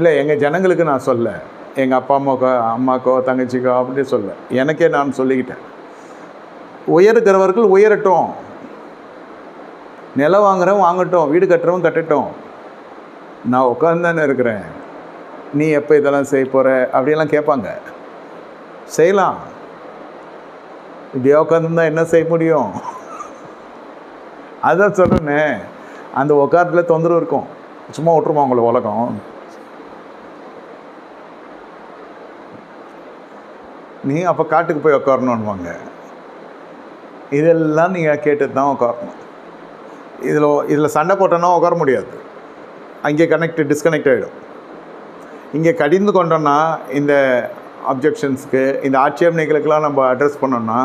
இல்லை எங்கள் ஜனங்களுக்கு நான் சொல்ல. எங்கள் அப்பா அம்மாக்கோ அம்மாக்கோ தங்கச்சிக்கோ அப்படி சொல்ல. எனக்கே நான் சொல்லிக்கிட்டேன். உயருக்கிறவர்கள் உயரட்டும். நிலம் வாங்குறவன் வாங்கட்டும். வீடு கட்டுறவன் கட்டட்டும். நான் உட்காந்து தானே இருக்கிறேன். நீ எப்போ இதெல்லாம் செய்ய போகிற அப்படியெல்லாம் கேட்பாங்க. செய்யலாம். இப்படியே உட்காந்துருந்தா என்ன செய்ய முடியும்? அதான் சொல்கிறேனே அந்த உட்காரத்தில் தொந்தரவு இருக்கும். சும்மா விட்ருமா உங்களை உலகம். நீ அப்போ காட்டுக்கு போய் உட்காரணுன்னுவாங்க இதெல்லாம் நீங்கள் கேட்டு தான் உட்காரணும் இதில் இதில் சண்டை போட்டோன்னா உட்கார முடியாது. அங்கே கனெக்ட் டிஸ்கனெக்ட் ஆகிடும் இங்கே கடிந்து கொண்டோன்னா இந்த அப்ஜெக்ஷன்ஸ்க்கு இந்த ஆட்சேபனைகளுக்கெல்லாம் நம்ம அட்ரஸ் பண்ணோன்னா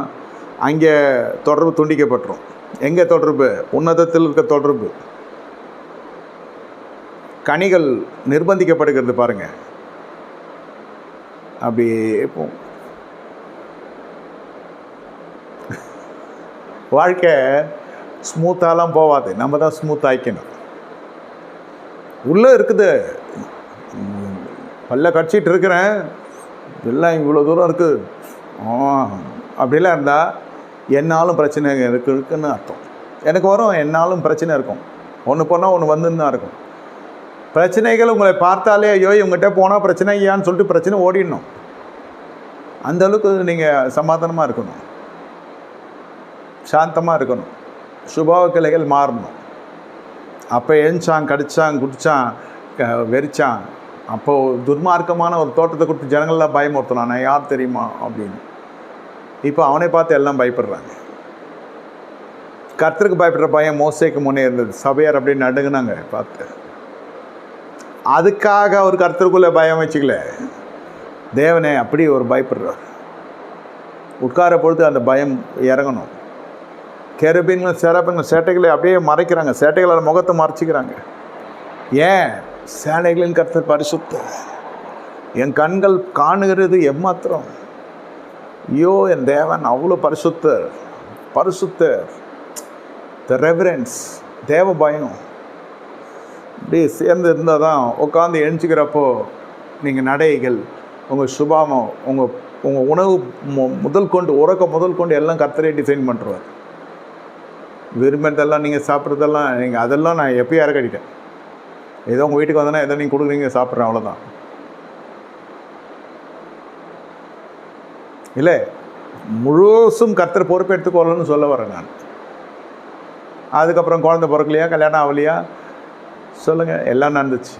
அங்கே தொடர்பு துண்டிக்கப்பட்டுரும். எங்கே தொடர்பு? உன்னதத்தில் இருக்க தொடர்பு. கனிகள் நிர்பந்திக்கப்படுகிறது பாருங்கள் அப்படியே இப்போ வாழ்க்கை ஸ்மூத்தாலாம் போகாது நம்ம தான் ஸ்மூத் ஆக்கிக்கணும் உள்ளே இருக்குது. பல்ல கடிச்சிட்டு இருக்கிறேன். எல்லாம் இவ்வளோ தூரம் இருக்குது. ஆ அப்படிலாம் இருந்தால் என்னாலும் பிரச்சனை இருக்கு இருக்குன்னு அர்த்தம். எனக்கு வரும் என்னாலும் பிரச்சனை இருக்கும். ஒன்று போனால் ஒன்று வந்துன்னு தான் இருக்கும். பிரச்சனைகள் உங்களை பார்த்தாலே ஐயோ இவங்ககிட்ட போனால் பிரச்சனை ஐயான்னு சொல்லிட்டு பிரச்சனை ஓடிடணும். அந்தளவுக்கு நீங்கள் சமாதானமாக இருக்கணும். சாந்தமாக இருக்கணும். சுபாவ கிளைகள் மாறணும். அப்போ எழுந்தான் கடிச்சான் குடித்தான் க- வெறிச்சான். அப்போது துர்மார்க்கமான ஒரு தோட்டத்தை கொடுத்து ஜனங்கள்லாம் பயமுறுத்தலாம் நான் யார் தெரியுமா அப்படின்னு. இப்போ அவனை பார்த்து எல்லாம் பயப்படுறாங்க. கர்த்தருக்கு பயப்படுற பயம் மோசைக்கு முன்னே இருந்தது. சபையார் அப்படின்னு நடுங்கினாங்க பார்த்து. அதுக்காக அவர் கர்த்தருக்குள்ளே பயம் வச்சுக்கல. தேவனே அப்படி ஒரு பயப்படுறார். உட்கார பொழுது அந்த பயம் இறங்கணும். கேரபீன்களும் செரபின்களும் சேட்டைகளை அப்படியே மறைக்கிறாங்க. சேட்டைகளால் முகத்தை மறைச்சிக்கிறாங்க. ஏன்? சேனைகளின் கர்த்தர் பரிசுத்த. என் கண்கள் காணுகிறது எம்மாத்திரம்? ஐயோ என் தேவன் அவ்வளோ பரிசுத்தர் பரிசுத்தர். த ரெவரன்ஸ் தேவ பயம். அப்படியே சேர்ந்து இருந்தால் தான் உட்காந்து எழுச்சிக்கிறப்போ நீங்கள் நடைகள் உங்கள் சுபாவம் உங்கள் உங்கள் உணவு மு- முதல் கொண்டு உறக்க முதல் கொண்டு எல்லாம் கர்த்தரே டிசைன் பண்ணுறாரு விரும்பினதெல்லாம் நீங்கள் சாப்பிட்றதெல்லாம் நீங்கள் அதெல்லாம் நான் எப்பயும் இறக்கடிட்டேன் ஏதோ உங்கள் வீட்டுக்கு வந்தேன்னா எதோ நீங்கள் கொடுக்குறீங்க சாப்பிட்றேன் அவ்வளோதான் இல்லை முழுசும் கர்த்தர் பொறுப்பெடுத்துக்கொள்ளணும்னு சொல்ல வரேன் நான். அதுக்கப்புறம் குழந்தை பிறக்கலையா கல்யாணம் ஆகலையா? சொல்லுங்கள் எல்லாம் நடந்துச்சு.